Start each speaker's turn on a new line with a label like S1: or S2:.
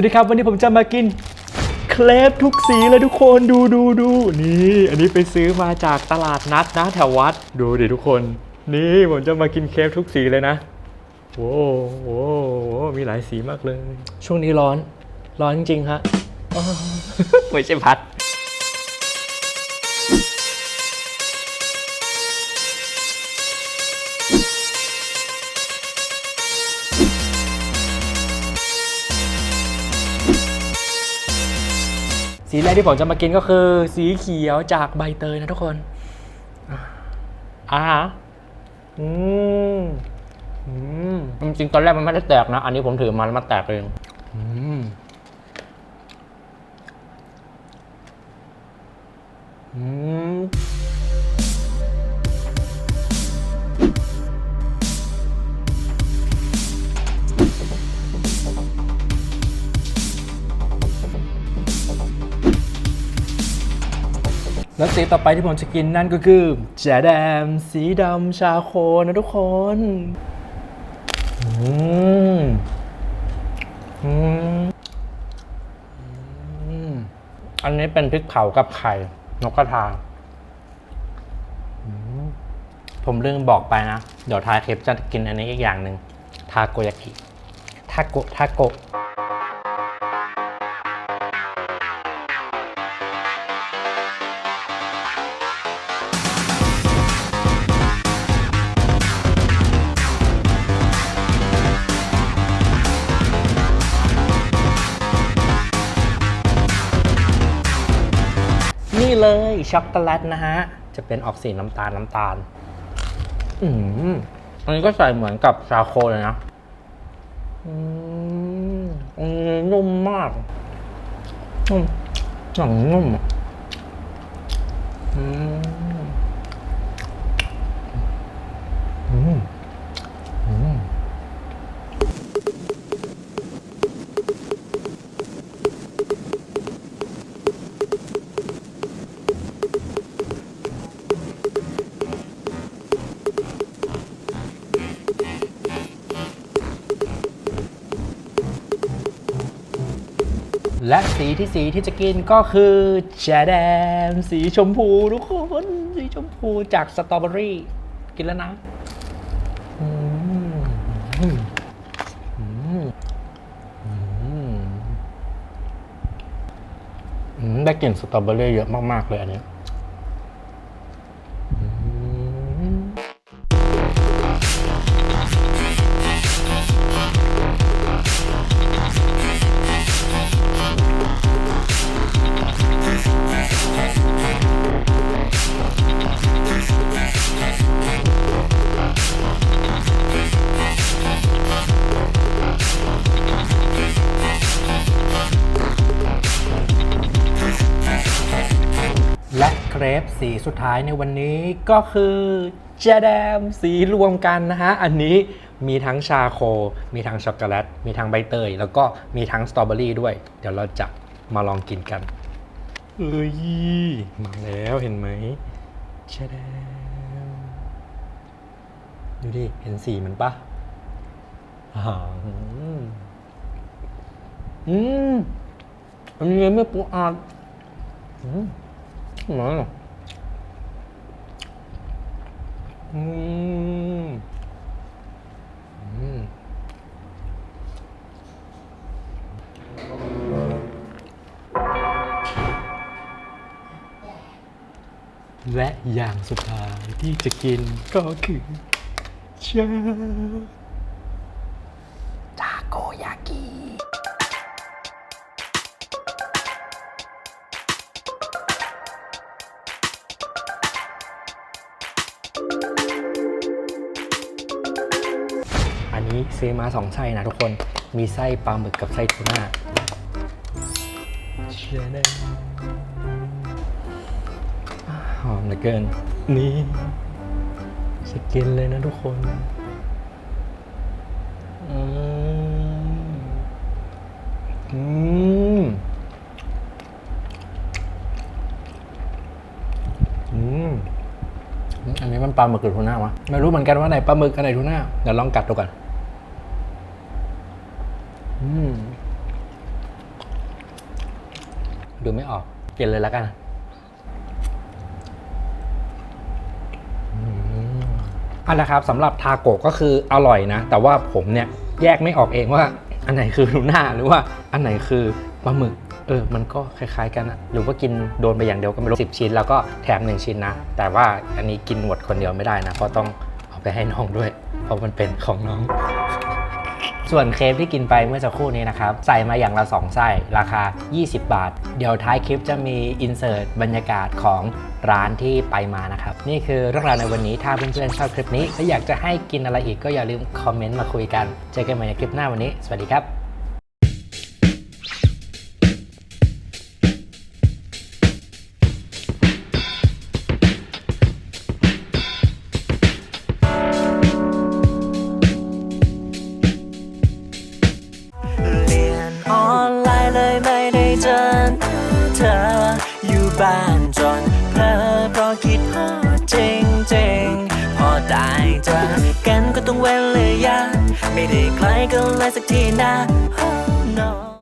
S1: วัสดีครับวันนี้ผมจะมากินเครปทุกสีเลยทุกคนดูดูดูนี่อันนี้ไปซื้อมาจากตลาดนัดนะแถววัด ดูดิทุกคน นี่ผมจะมากินเครปทุกสีเลยนะโว้วโว้วโว้วมีหลายสีมากเลย ช่วงนี้ร้อน ร้อนจริงๆฮะอ้าวไม่ใช่พัด สีแรกที่ผมจะมากินก็คือ สีเขียวจากใบเตยนะทุกคน อ่าอืมอืม
S2: จริงๆตอนแรกมันไม่ได้แตกนะ อันนี้ผมถือมาแล้วมันแตกเอง
S1: อืมอืม แล้วสีต่อไปที่ผมจะกินนั่นก็คือแจแดม สีดำชาโคนะทุกคนอืมอืมอืม
S2: อันนี้เป็นพริกเผากับไข่ นกกระทา ผมลืมบอกไปนะ เดี๋ยวทายคลิปจะกินอันนี้อีกอย่างหนึ่งทาโกยากิทาโกทาโก เลยช็อกโกแลตนะฮะ จะเป็นออกสีน้ำตาลน้ำตาล อืมอันนี้ก็ใส่เหมือนกับชาโคเลยนะ อืมอันนี้นุ่มมาก นุ่มหนังนุ่มอะ
S1: และสีที่สีที่จะกินก็คือแจแดมสีชมพูทุกคนสีชมพูจากสตรอเบอรี่ กินแล้วนะ
S2: ได้กลิ่นสตรอเบอรี่เยอะมาก ๆ เลยอันนี้
S1: รปสีสุดท้ายในวันนี้ก็คือแจแดมสีรวมกันนะฮะ อันนี้มีทั้งชาโค มีทั้งช็อกโกแลต มีทั้งใบเตย แล้วก็มีทั้งสตรอเบอรี่ด้วย เดี๋ยวเราจะมาลองกินกัน เอ้ย มาแล้วเห็นไหมแจแดมดูดิ เห็นสีมันปะอืมอืม
S2: อันนี้ไม่ปูอัดอืม อร่อยอ
S1: อืมอืมและอย่างสุดท้ายที่จะกินก็คือชา ซื้อมาสองไส้นะทุกคน มีไส้ปลาหมึกกับไส้ทูน่าเชียร์ได้หอมเหลือเกิน นี่สกินเลยนะทุกคนอืมอืมอืม
S2: อันนี้มันปลาหมึกหรือทูน่าวะ
S1: ไม่รู้เหมือนกันว่าไหนปลาหมึกอันไหนทูน่าเดี๋ยวลองกัดดูก่อนอืม ดูไม่ออกกินเลยแล้วกันอืมเอาละครับสำหรับทาโกะก็คืออร่อยนะ แต่ว่าผมเนี่ยแยกไม่ออกเองว่า อันไหนคือทูน่าหรือว่าอันไหนคือปลาหมึก เออ มันก็คล้ายๆกันอะหรือว่ากินโดนไปอย่างเดียวก็ไม่รู้สิบชิ้น แล้วก็แถมหนึ่งชิ้นนะ แต่ว่าอันนี้กินหมดคนเดียวไม่ได้นะ เพราะต้องเอาไปให้น้องด้วย เพราะมันเป็นของน้อง ส่วนเคฟที่กินไปเมื่อสักครู่นี้นะครับ ใส่มาอย่างละ 2 ไส้ ราคา 20 บาท เดี๋ยวท้ายคลิปจะมีอินเสิร์ตบรรยากาศของร้านที่ไปมานะครับ นี่คือเรื่องราวในวันนี้ถ้าเพื่อนๆชอบคลิปนี้และอยากจะให้กินอะไรอีกก็อย่าลืมคอมเมนต์มาคุยกัน เจอกันใหม่ในคลิปหน้าวันนี้ สวัสดีครับ
S3: บ้านจนเพลอเพราะคิดฮอดจริงจริงพอตายจากันก็ต้องเว้นเลยยานไม่ได้ใครก็เลยสักทีนะ